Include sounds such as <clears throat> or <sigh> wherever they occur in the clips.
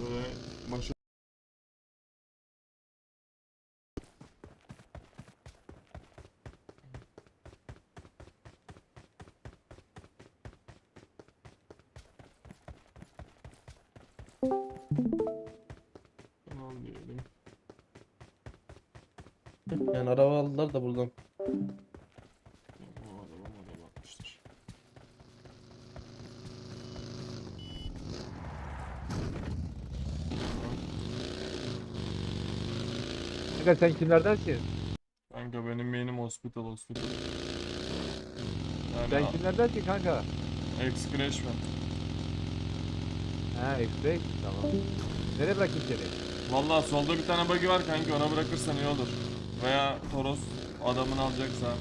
Böyle diyelim. Yani araba aldılar da buradan. O araba araba atmıştır. Kanka sen kimlerdensin? Kanka benim benim hospital hospital. Sen Yani kimlerdensin kanka? ex-crashman. Ha X-Ray. Tamam. Nereye bırakayım seni? Valla solda bir tane buggy var kanki ona bırakırsan iyi olur. Veya Toros adamını alacaksa.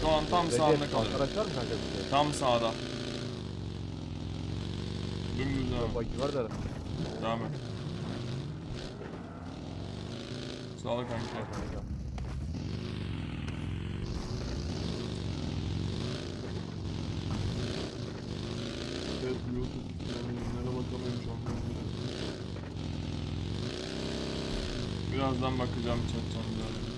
Şu an tam sağında Recep, kalıyor. Mı kanka size? Tam sağda. Dümdüz devam. Bak var da. Devam et. Sağ ol kanka. Evet YouTube yayınlara bakamıyorum şu an. Birazdan bakacağım chat'ten biraz.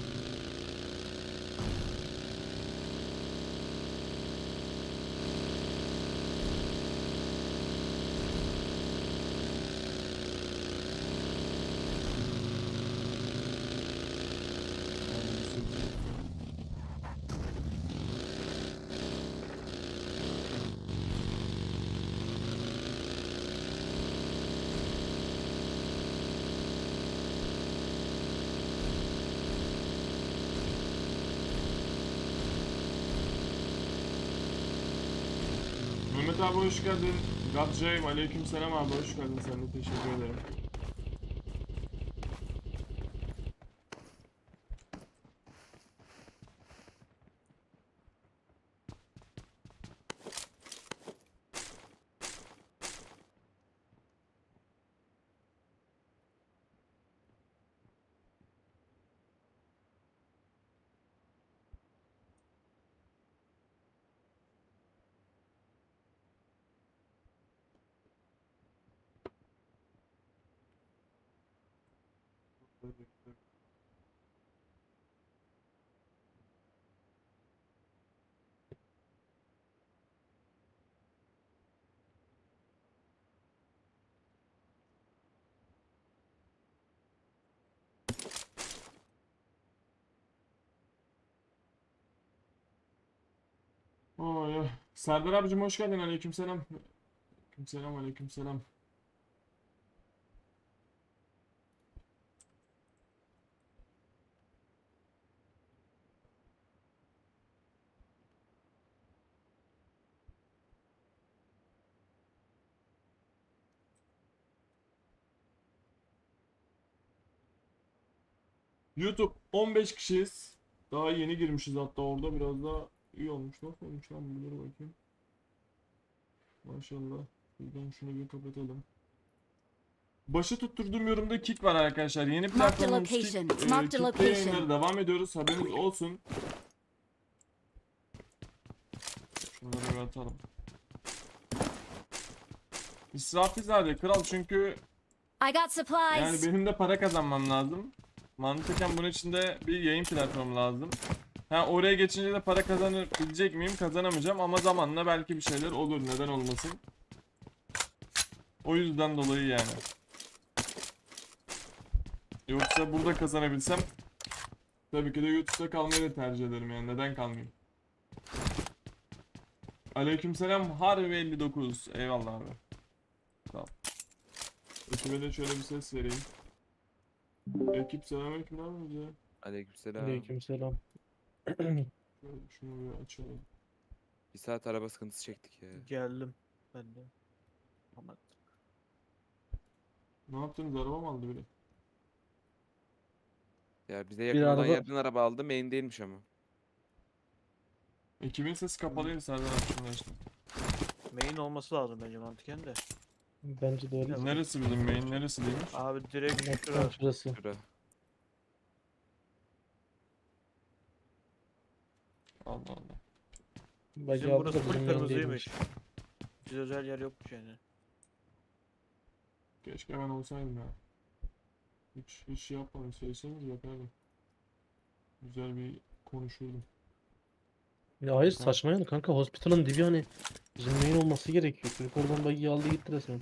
Abi hoş geldin. Gadjayım aleyküm selam abi hoş geldin sen de teşekkür ederim. Oy, oy. Serdar abicim hoş geldin aleykümselam. Aleykümselam aleykümselam. YouTube 15 kişiyiz. Daha yeni girmişiz hatta orada biraz daha iyi olmuş. Nasıl olmuş lan bunları bakayım. Maşallah. Buradan şunu bir kapatalım. Başı tutturduğum yorumda kick var arkadaşlar. Yeni platformumuz kick. yayınlara devam ediyoruz. Haberiniz olsun. Şunları bir atalım. İsrafizade kral çünkü yani benim de para kazanmam lazım. Mantıken bunun için de bir yayın platformu lazım. Ha oraya geçince de para kazanabilecek miyim? Kazanamayacağım ama zamanla belki bir şeyler olur. Neden olmasın? O yüzden dolayı yani. Yoksa burada kazanabilsem tabii ki de YouTube'da kalmayı da tercih ederim yani. Neden kalmayayım? Aleykümselam Harbi 59. Eyvallah abi. Sağ ol. De şöyle bir ses vereyim. Ekip selamünaleyküm ne yapıyorsunuz ya? Aleykümselam. Aleykümselam. Şöyle şunu bir açalım. Bir saat araba sıkıntısı çektik ya. Geldim ben de. Ama Ne yaptınız araba mı aldı biri? Ya bize yakın olan araba- yerden araba aldı. Main değilmiş ama. Ekibin sesi kapalıydı Serdar abi açtım. main olması lazım bence mantıken de. Bence de öyle. Neresi bizim main neresi değilmiş? Abi direkt Bak, şurası. Şura. Allah Allah. Bacı Bizim burası full kırmızıymış. Biz özel yer yokmuş yani. Keşke ben olsaydım ya. Hiç, hiç şey yapmadım. Söyleseniz yapardım. Güzel bir konuşurdum. Ya hayır saçmayın kanka hospital'ın dibi hani bizim main olması gerekiyor. Çocuk oradan buggy'i aldı gitti resmen.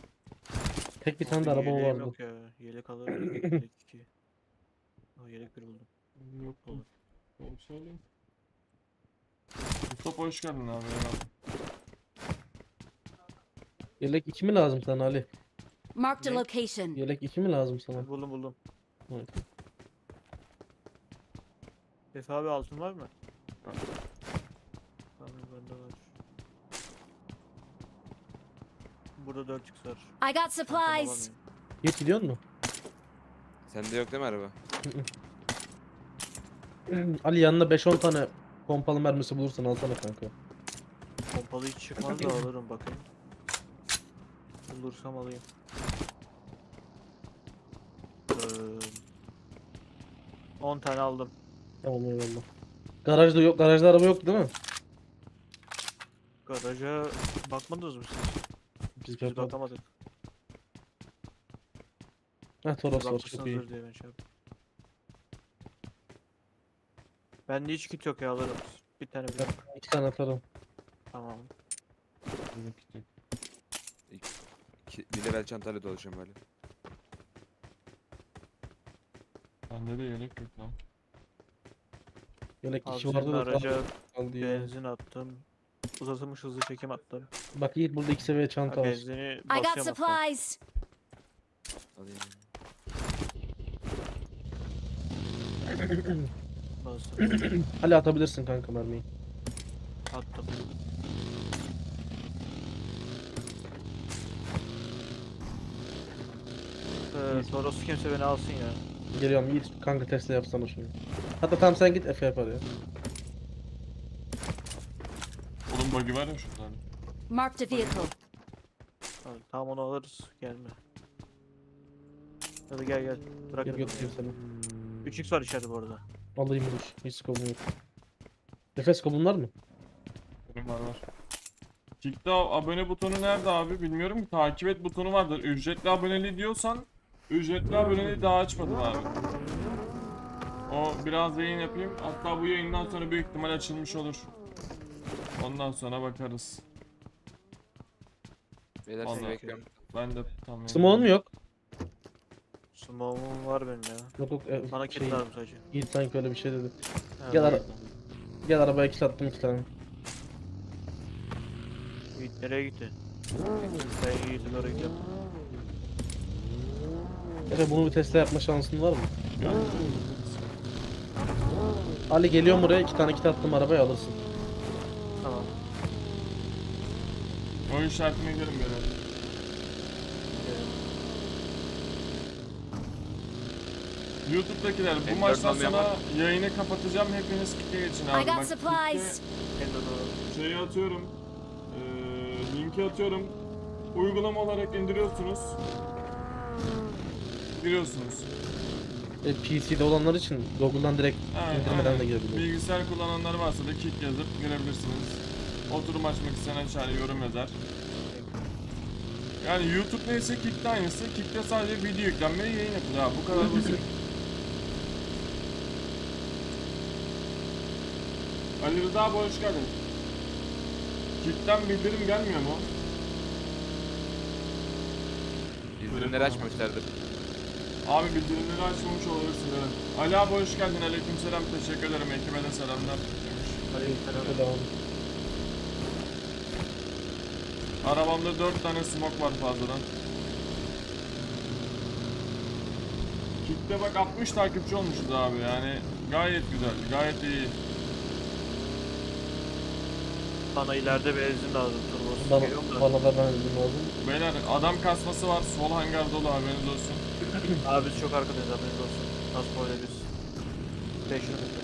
Tek bir tane de araba yeleğim vardı. Yok ya. Yelek alır. yelek <laughs> iki. Aa, yelek bir buldum. Yok mu? Olur. Ben söyleyeyim. Mustafa hoş geldin abi. Eyvallah. Yelek 2 mi lazım sana Ali? Marked a Ne? location. Yelek 2 mi lazım sana? Buldum buldum. Evet. Efe abi altın var mı? Tamam bende var. Burada 4 x var. I got supplies. Git gidiyor mu? Sende yok değil mi araba? <clears throat> Ali yanına 5-10 tane pompalı mermisi bulursan alsana kanka. Pompalı hiç çıkmaz da alırım bakayım. Bulursam alayım. Ee, 10 tane aldım. Tamam eyvallah. Garajda yok, garajda araba yok değil mi? Garaja bakmadınız mı siz? Biz bakmadık. bakamadık. Heh Siz Toros var çok iyi. diye ben şey yaptım. Bende hiç kit yok ya alırım. Bir tane bile. İki tane atarım. Tamam. İki, bir level çantayla dolaşıyorum böyle. Bende de yelek yok lan. Yelek Abi 2 senin vardı da araca kaldı ya. benzin attım. Uzatılmış hızlı çekim attım. Bak Yiğit burada 2 seviye çanta var. benzini I got basıyorum hatta. supplies. Alayım. Bastım. Ali atabilirsin kanka mermiyi. Attım. Ee, Toros kimse beni alsın ya. Geliyorum Yiğit kanka Tesla yapsana şunu. Hatta tamam sen git Efe yapar ya. Oğlum buggy var ya şurada. Marked a vehicle. Abi, tamam onu alırız. Gelme. Hadi gel gel. Bırak Gel götüreyim seni. 3x var içeride bu arada. Alayım dur. Hiç skobum yok. Efe skobun var mı? Benim var var. Kick'te abone butonu nerede abi bilmiyorum ki takip et butonu vardır. Ücretli aboneliği diyorsan ücretli aboneliği daha açmadım abi. O biraz yayın yapayım. Hatta bu yayından sonra büyük ihtimal açılmış olur. Ondan sonra bakarız. Beyler Vallahi. seni bekliyorum. Ben de tam Smoke'un mu yok? Smoke'um var benim ya. Yok yok. E, Bana şey, lazım sadece. Yiğit sanki öyle bir şey dedi. Ha, Gel ara gel arabaya kill attım iki tane. Yiğit nereye gitti? Ben Yiğit'in oraya gidiyorum. Efe bunu bir Tesla yapma şansın var mı? Ali geliyorum buraya iki tane kit attım arabaya alırsın. Tamam. O işaretine gidelim böyle. YouTube'dakiler bu M4 maçtan sonra yayını kapatacağım. Hepiniz geçin abi. I got Bak, supplies. Kick'te şeyi atıyorum. Ee, linki atıyorum. Uygulama olarak indiriyorsunuz. Giriyorsunuz. E, PC'de olanlar için Google'dan direkt Evet, indirmeden aynen. de girebiliyor. Bilgisayar kullananlar varsa da kick yazıp girebilirsiniz. Oturum açmak isteyen açar, yorum yazar. Yani YouTube neyse Kick'te aynısı. Kick'te sadece video yüklenme yayın yapılıyor. Ha, bu kadar basit. <laughs> Ali Rıza abi hoş geldin. Kick'ten bildirim gelmiyor mu? Bildirimleri açmamışlardır. Abi bildirimleri açmamış olabilirsin evet. Ali abi hoş geldin. Aleykümselam. Teşekkür ederim. Ekibe de selamlar. demiş. Aleykümselam. Arabamda 4 tane smoke var fazladan. Kick'te bak 60 takipçi olmuşuz abi yani gayet güzel, gayet iyi. Bana ileride benzin lazım turbosu. Bana, Geliyorum da. bana da benzin lazım. Beyler adam kasması var, sol hangar dolu haberiniz olsun. <clears throat> Abi biz çok arkadayız haberiniz olsun. Nasıl böyle biz? 5 metre.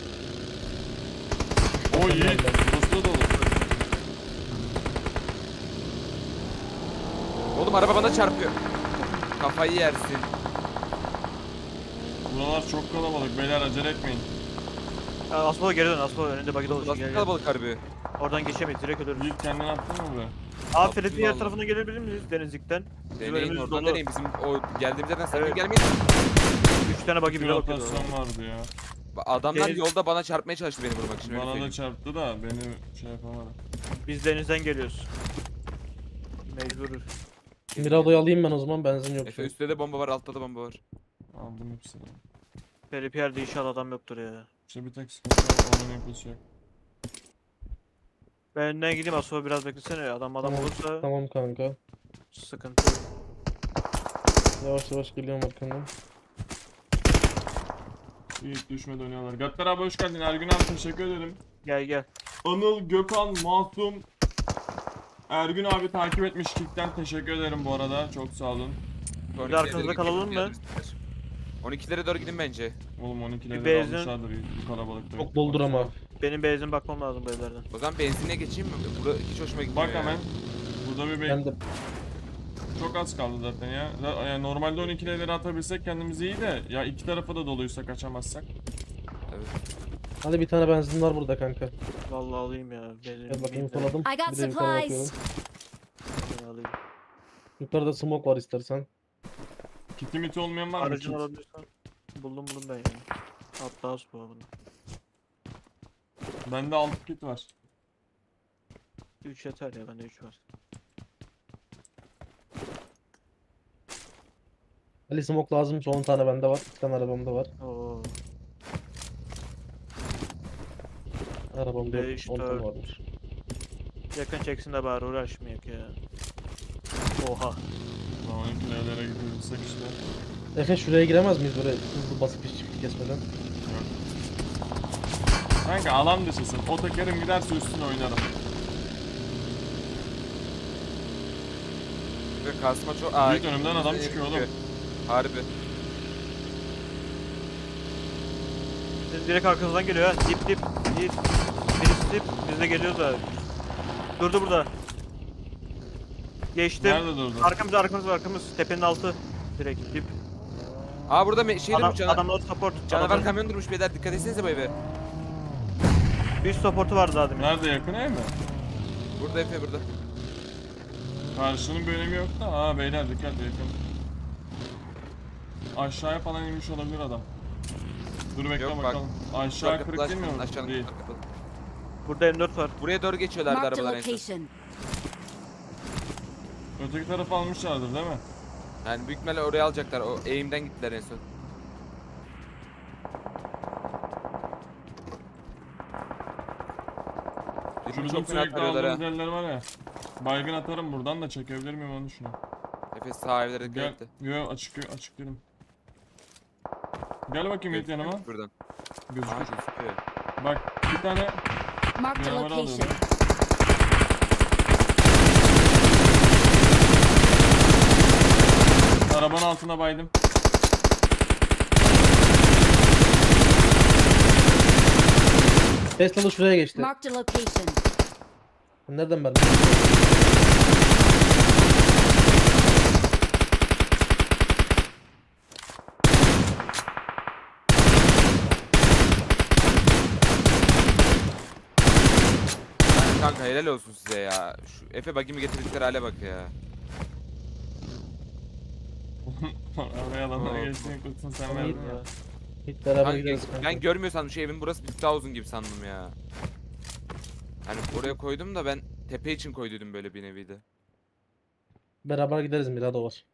O iyi, da dolu. Oğlum araba bana çarpıyor. Kafayı yersin. Buralar çok kalabalık, beyler acele etmeyin. Ya, Asmalı geri dön Asmalı önünde bagi dolu. Nasıl Gel, gel. kalabalık harbi. Oradan geçemeyiz direkt ölürüz. Yiğit kendini attın mı be? Abi Yaptım Fred'in diğer tarafına gelebilir miyiz denizlikten? Bizim Deneyin önümüz oradan dolu. deneyin. Bizim o geldiğimiz yerden sakın Evet. gelmeyin. 3 tane buggy Bir bile bakıyordu. rotasyon vardı ya. Adamlar Deniz- yolda bana çarpmaya çalıştı beni vurmak için. öyle Bana da söyleyeyim. çarptı da beni şey yapamadı. Biz denizden geliyoruz. Mecburuz. Mirado'yu alayım ben o zaman benzin yok. Efe üstte de bomba var altta da bomba var. Aldım hepsini. Peripiyer'de inşallah adam yoktur ya. İşte bir tek sıkıntı var. Onun yok. Ben önden gideyim Aso biraz beklesene. Adam adam Tamam, olursa Tamam kanka. sıkıntı. Yavaş yavaş geliyorum arkandan. İyi düşme dönüyorlar. Gattar abi hoş geldin. Ergün abi teşekkür ederim. Gel gel. Anıl, Gökhan, Masum, Ergün abi takip etmiş Kick'ten teşekkür ederim bu arada. Çok sağ olun. De arkanızda kalalım mı? 12'lere doğru gidin bence. Oğlum 12'leri Bir benzin- almışlardır bu kalabalıkta. Çok doldur ama. Benim benzin bakmam lazım bu evlerden. O zaman benzinle geçeyim mi? Burada hiç hoşuma gitmiyor Bak ya. hemen. Burada bir Ben bek de çok az kaldı zaten ya. Za- Yani normalde 12'leri atabilsek kendimiz iyi de ya iki tarafa da doluysa kaçamazsak. Evet. Hadi bir tane benzin var burada kanka. Vallahi alayım ya. Gel bakayım soladım. I got Bir de yukarı supplies. bakıyorum. Ben alayım. Yukarıda smoke var istersen. Kiti miti olmayan var mı? Aracını Kit? alabilirsen. Buldum buldum ben ya. Hatta az bu bunu. Bende 6 kit var. 3 yeter ya bende 3 var. Ali smoke lazımsa 10 tane bende var. 2 tane arabamda var. Oo. Arabamda. Beş, 10 tane dört. varmış. Yakın çeksin de bari uğraşmayak ya. Oha. Ama 12'lere gidebilsek işte. Efe şuraya giremez miyiz böyle hızlı basıp hiç çift kesmeden? Kanka alan dışısın. O tekerim giderse üstüne oynarım. Ve kasma çok... Aa, Büyük önümden adam çıkıyor. oğlum. Harbi. Direkt arkanızdan geliyor ha. Dip dip. Dip. Birisi dip. Biz de geliyoruz da. Durdu burada. Geçtim. Nerede durdu? Arkamız arkamız arkamız. Tepenin altı. Direkt dip. Aa burada me- şey Adam, durmuş cana- adamlar support. canavar Adamlar- kamyon durmuş beyler dikkat etsenize bu eve. Bir supportu vardı daha demin. Nerede yakın ev mi? Burada Efe burada. Karşının bir önemi yok da. Aa beyler dikkat yakın. Aşağıya falan inmiş olabilir adam. Dur bekle Yok, bak. bakalım. Aşağı Kapılar kırık değil mi? Aşağının Değil. kapalı. Burada M4 var. Buraya doğru geçiyorlardı Marked a arabalar en son. location. Öteki tarafı almışlardır değil mi? Yani büyük ihtimalle oraya alacaklar. O eğimden gittiler en son. Birbirini bizim çok fena sürekli tarıyorlar ha. aldığımız yerler var ya. Baygın atarım buradan da çekebilir miyim onu düşünüyorum. Efe sağ evlere dikkat Gel. Yo açık açık değilim. Gel bakayım Yiğit yanıma. Buradan. Gözüküyor. gözüküyor. Bak bir tane a Canavarı location. alıyorum. arabanın altına baydım. Tesla'lı şuraya geçti. Marked a location. Nereden ben? Yani kanka helal olsun size ya. Şu Efe bagimi getirdikleri hale bak ya. Oraya adamlara geçtiğin kurtun sen verdin ya. Hep beraber Kanka, gideriz kanka. ben görmüyor sandım şu evin burası bir daha uzun gibi sandım ya. Hani oraya koydum da ben tepe için koyduydum böyle bir nevi de. Beraber gideriz Mirado var.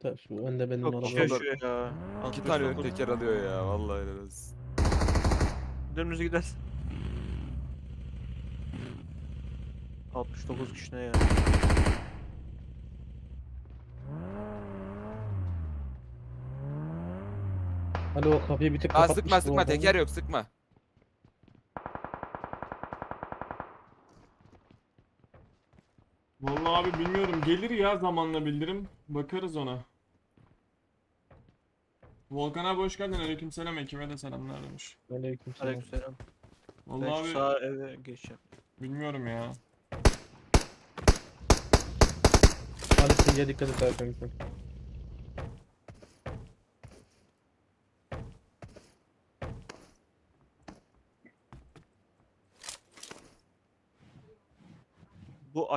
Tabii şu önde benim Çok araba. var. ya. İki 65 tane ön teker alıyor ya vallahi helal olsun. Dümdüz gidersin. 69 kişi ne ya? Ali o kapıyı bir tık Aa kapatmış. sıkma bu sıkma adam. teker yok sıkma. Vallahi abi bilmiyorum. Gelir ya zamanla bildirim. Bakarız ona. Volkan abi hoş geldin. Aleykümselam. Ekibe de selamlar demiş. Aleykümselam. Aleykümselam. Vallahi abi sağ eve geçeceğim. bilmiyorum ya. Ali Singe'ye dikkat et kanka.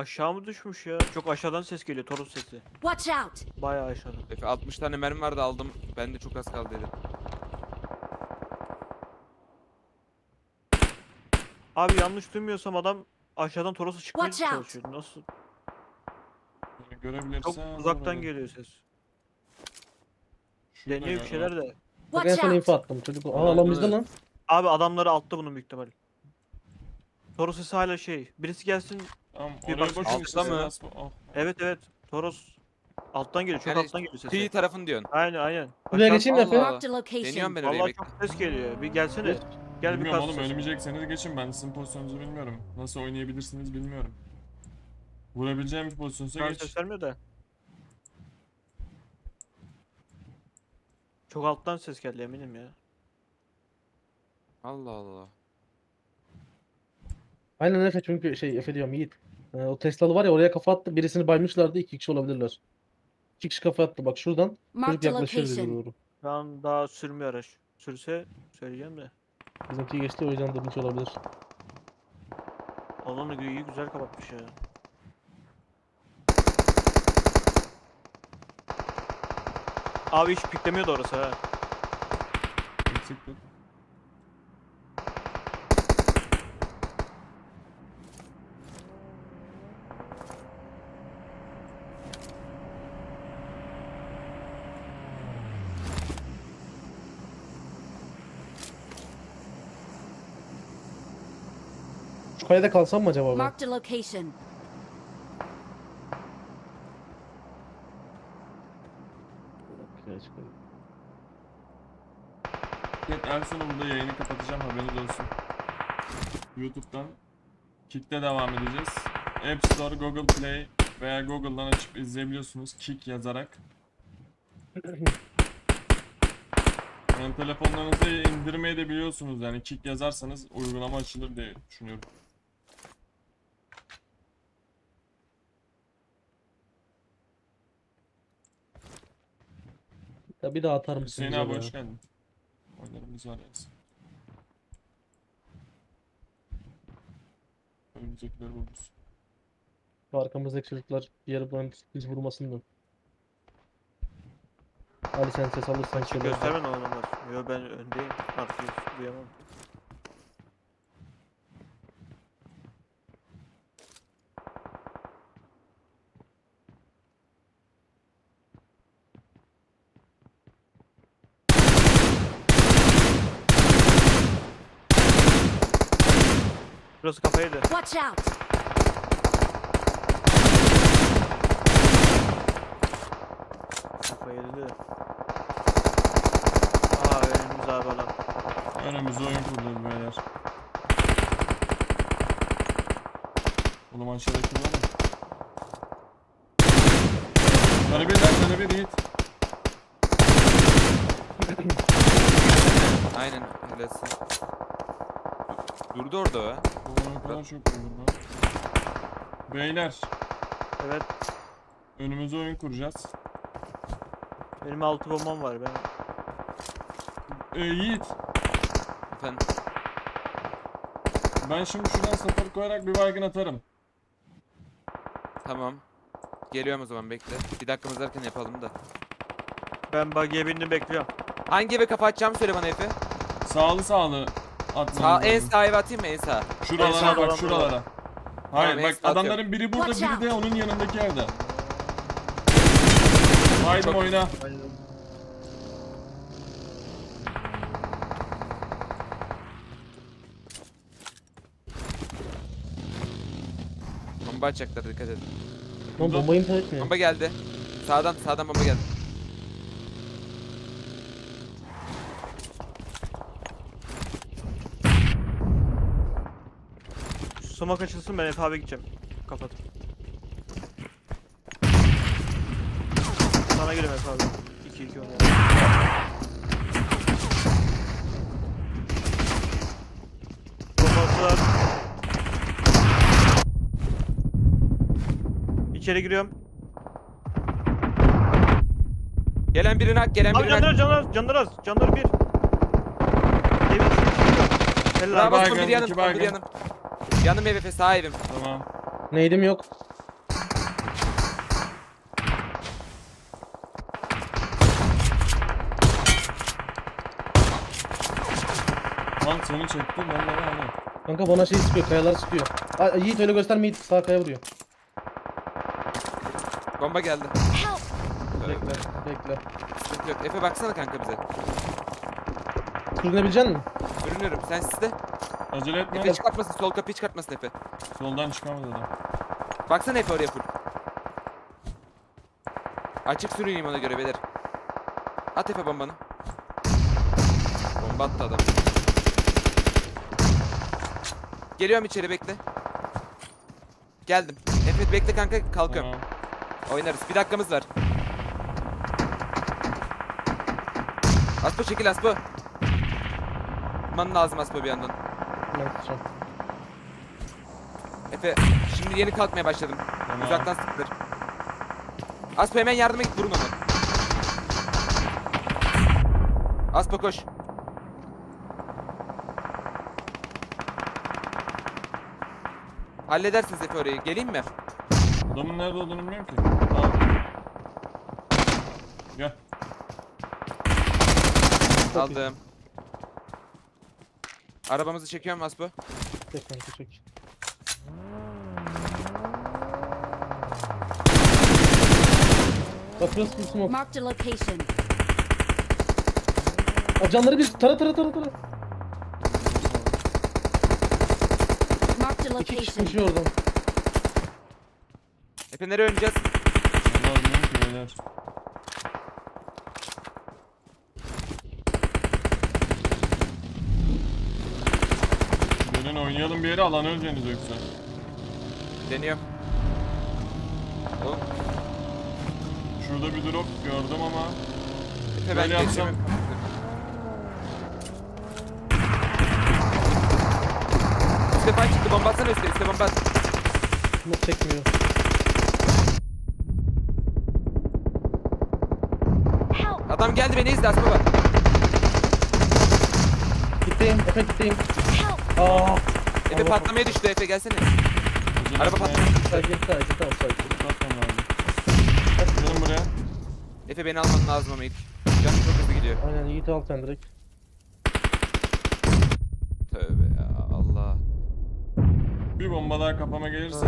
Aşağı mı düşmüş ya? Çok aşağıdan ses geliyor Toros sesi. Watch out! Bayağı aşağıdan. Efe 60 tane mermi vardı aldım. Ben de çok az kaldı dedim. Abi yanlış duymuyorsam adam aşağıdan Toros'a çıkmaya Watch out. çalışıyor. Nasıl? Böyle Görebilirsen. Çok uzaktan geliyor ses. Şurada Deniyor bir galiba. şeyler de. Bak en Watch son out! info attım. Çocuk Aa Evet, alan bizde evet. lan. Abi adamları altta bunun büyük ihtimal. Toros sesi hala şey. Birisi gelsin. Tamam Bir oraya bak- bakın Altta mı? Oh. Evet evet. Toros alttan geliyor. Çok Yani alttan geliyor sesi. Kıyı tarafın diyorsun. Aynen aynen. Buraya Aşağı- geçeyim Efe? Allah. Marked a location. Deniyorum ben oraya Vallahi çok ses geliyor. Bir gelsene. Gel bir Bilmiyorum kas oğlum ses. ölmeyecekseniz geçin ben sizin pozisyonunuzu bilmiyorum. Nasıl oynayabilirsiniz bilmiyorum. Vurabileceğim bir pozisyonsa geç. ses vermiyor da. Çok alttan ses geldi eminim ya. Allah Allah. Aynen Efe çünkü şey Efe diyorum Yiğit. Ee, o Tesla'lı var ya oraya kafa attı. Birisini baymışlardı. iki kişi olabilirler. İki kişi kafa attı. Bak şuradan. Çocuk Marked a yaklaşıyor location. doğru. Şu an daha sürmüyor araç. Sürse söyleyeceğim de. Bizimki geçti o yüzden durmuş olabilir. Alanı iyi güzel kapatmış ya. Abi hiç piklemiyordu orası ha. Eksiktir. Şu kayada kalsam mı acaba ben? Marked a location. Evet, en sonunda yayını kapatacağım haberiniz olsun. YouTube'dan Kick'te devam edeceğiz. App Store, Google Play veya Google'dan açıp izleyebiliyorsunuz Kick yazarak. Yani telefonlarınıza indirmeyi de biliyorsunuz yani Kick yazarsanız uygulama açılır diye düşünüyorum. Ya bir daha atar mısın Hüseyin abi hoş geldin. Oyunlarımız var yani. Önümüzdekileri vururuz. Şu arkamızdaki çocuklar bir yere bulan biz vurmasın da. Ali sen ses alırsan söyle. gösterme ne olamaz. Yo ben öndeyim. Artık duyamam. Burası kafaydı. Watch out! Kafayı yedi. Aa önümüz abi adam. Önümüze oyun kurdular beyler. Oğlum aşağıdaki var mı? Sana bir lan sana bir Yiğit. Aynen. Helalsin. Durdu orada o. o kadar çok vurdu lan. Beyler Evet. önümüze oyun kuracağız. Benim altı bombam var. Ben Ee, Yiğit Efendim. ben şimdi şuradan sapır koyarak bir baygın atarım. Tamam. Geliyorum o zaman bekle. Bir dakikamız varken yapalım da. ben buggy'e bindim bekliyorum. Hangi eve kafa atacağımı söyle bana Efe. Sağlı sağlı atmamız Sağ, en lazım. sağa eve atayım mı en sağa? Şuralara bak şuralara. Hayır Tamam, bak atıyorum. adamların biri burada Watch biri de onun yanındaki evde. Haydi Çok- oyna. Bomba atacaklar dikkat edin. Lan bombayı imha etmiyor. Bomba geldi. Sağdan sağdan bomba geldi. Smoke açılsın ben Efe abi gideceğim. Kapat. Sana Efe abi. 2 2 oluyor. Bombası var. İçeri giriyorum. Gelen birini hak, gelen Abi birini hak. canlar canlar canlar az. Canları bir. Evin. Helal. Bravo bir yanım, bir yanım. Yanım ev Efe sağ. Tamam. Neydim yok. Lan sonu çektim ben de ben. Kanka bana şey sıkıyor, kayalar sıkıyor. Aa, Yiğit öyle gösterme Yiğit sağ kaya vuruyor. Bomba geldi. Bekle, bekle. Sıkıntı yok. Efe baksana kanka bize. Sürünebilecek misin? Görünüyorum. Sen sizde. Acele etme. Efe çıkartmasın. Sol kapıyı çıkartmasın Efe. Soldan çıkamadı adam. Baksana Efe oraya full. Açık sürüneyim ona göre beyler. At Efe bombanı. Bomba attı adam. Geliyorum içeri bekle. Geldim. Efe bekle kanka kalkıyorum. Tamam. Oynarız. Bir dakikamız var. Aspo çekil Aspo. Man lazım Aspo bir yandan. Tutacağım. Efe şimdi yeni kalkmaya başladım. Tamam. Uzaktan sıktır. Aspo hemen yardıma git vurun onu. Aspo koş. Halledersiniz Efe orayı. Geleyim mi? Adamın nerede olduğunu bilmiyorum ki. Abi. Gel. Aldım. Arabamızı çekiyorum Aspo. Çek kanka çek. Bak burası bir smoke. Marked a location. Aa, canları bir tara tara tara tara. Marked a İki kişi location. koşuyor oradan. Efe nereye oynayacağız? Allah bilmiyorum ki Gelin oynayalım bir yere alan öleceğiniz yoksa. Deniyorum. Şurada bir drop gördüm ama. Efe ben Böyle yapsam- falan çıktı bomba atsana üste üste bomba at. Smoke çekmiyor. Help! Adam geldi beni izle Aspo bak. Gitteyim. Efe gitteyim. Help! Aa. Efe patlamaya düştü Efe gelsene. Araba patladı. Sakin sakin tamam sakin. Patlamam lazım. Gelin buraya. Efe beni alman lazım ama ilk. Canım çok hızlı gidiyor. Aynen Yiğit al sen direkt. Tövbe ya Allah. Bir bomba daha kafama gelirse.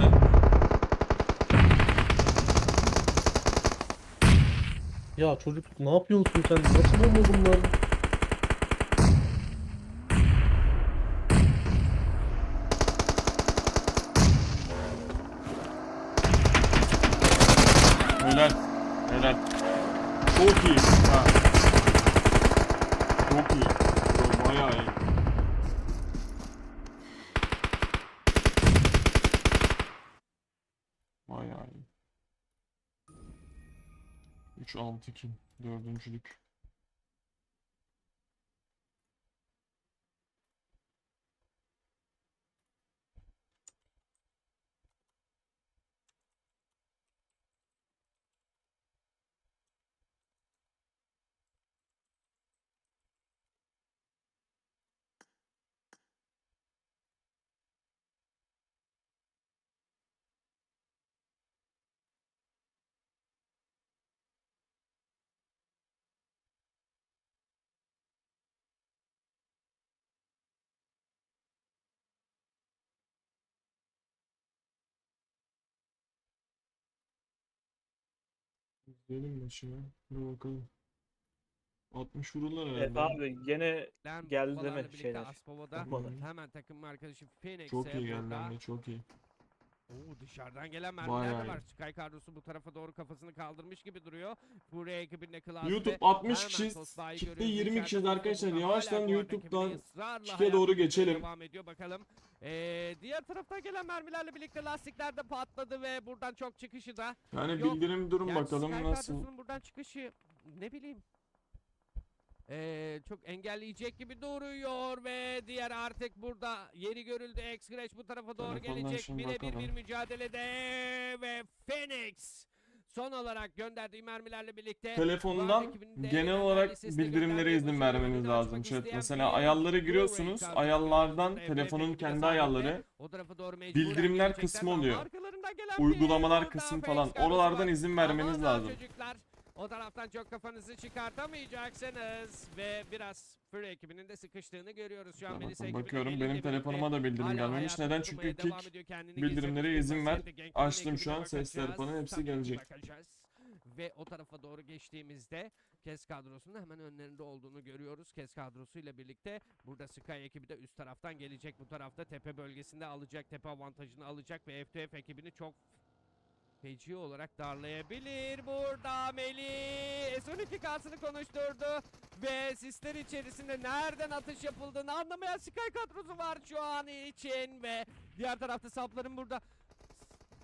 Ya çocuk ne yapıyorsun sen? Nasıl bomba bunlar? Helal. Helal. Çok iyi. Ha. Çok iyi. Yo, Bayağı iyi. Bayağı iyi. 3 6 2 dördüncülük. Maçı ya. Dur bakalım. 60 vururlar herhalde. Evet abi gene Geldi bombalarla deme birlikte şeyler. Aspova'da Bombalar. hemen takım arkadaşı Phoenix'e Çok iyi geldi burada. hem de çok iyi. Oo, dışarıdan gelen mermiler de var. Sky Cardosu bu tarafa doğru kafasını kaldırmış gibi duruyor. Fury ekibinde Klaus YouTube ve 60 hemen kişiyiz. Tosbağ'ı Kitle görüyoruz. 20 İçeride kişiyiz arkadaşlar. Yavaştan YouTube'dan pike doğru geçelim. Devam ediyor bakalım. Ee, diğer taraftan gelen mermilerle birlikte lastikler de patladı ve buradan çok çıkışı da. Yani Yok, bildirim durum Yani bakalım Sky nasıl. Cardosu'nun buradan çıkışı ne bileyim. Ee, çok engelleyecek gibi duruyor ve diğer artık burada yeri görüldü. X-Scratch bu tarafa doğru Telefondan gelecek. şimdi Birebir bir mücadelede ve Phoenix son olarak gönderdiği mermilerle birlikte Telefondan genel en olarak bildirimlere izin vermeniz lazım chat. Mesela Blu-ray giriyorsunuz. Ayarlardan telefonun kendi ayarları bildirimler kısmı oluyor. uygulamalar kısmı falan oralardan izin vermeniz lazım. O taraftan çok kafanızı çıkartamayacaksınız. Ve biraz Fury ekibinin de sıkıştığını görüyoruz şu an. Melisa ekibinin bakıyorum, benim telefonuma da bildirim gelmemiş. Neden? Çünkü kick bildirimlere izin ver. Açtım şu an, ses telefonu, hepsi gelecek. Ve o tarafa doğru geçtiğimizde Kes kadrosunun hemen önlerinde olduğunu görüyoruz. Kes kadrosuyla birlikte burada Sky ekibi de üst taraftan gelecek. Bu tarafta tepe bölgesinde alacak. Tepe avantajını alacak ve FTF ekibini çok feci olarak darlayabilir. Burada Melih S12K'sını konuşturdu ve sisler içerisinde nereden atış yapıldığını anlamayan Sky kadrosu var şu an için ve diğer tarafta sapların burada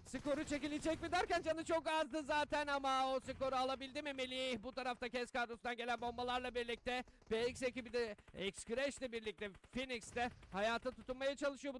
Skoru çekilecek mi derken canı çok azdı zaten ama o skoru alabildi mi Melih? Bu tarafta Kes kadrosundan gelen bombalarla birlikte PX ekibi de X-Crash ile birlikte Phoenix de hayata tutunmaya çalışıyor bu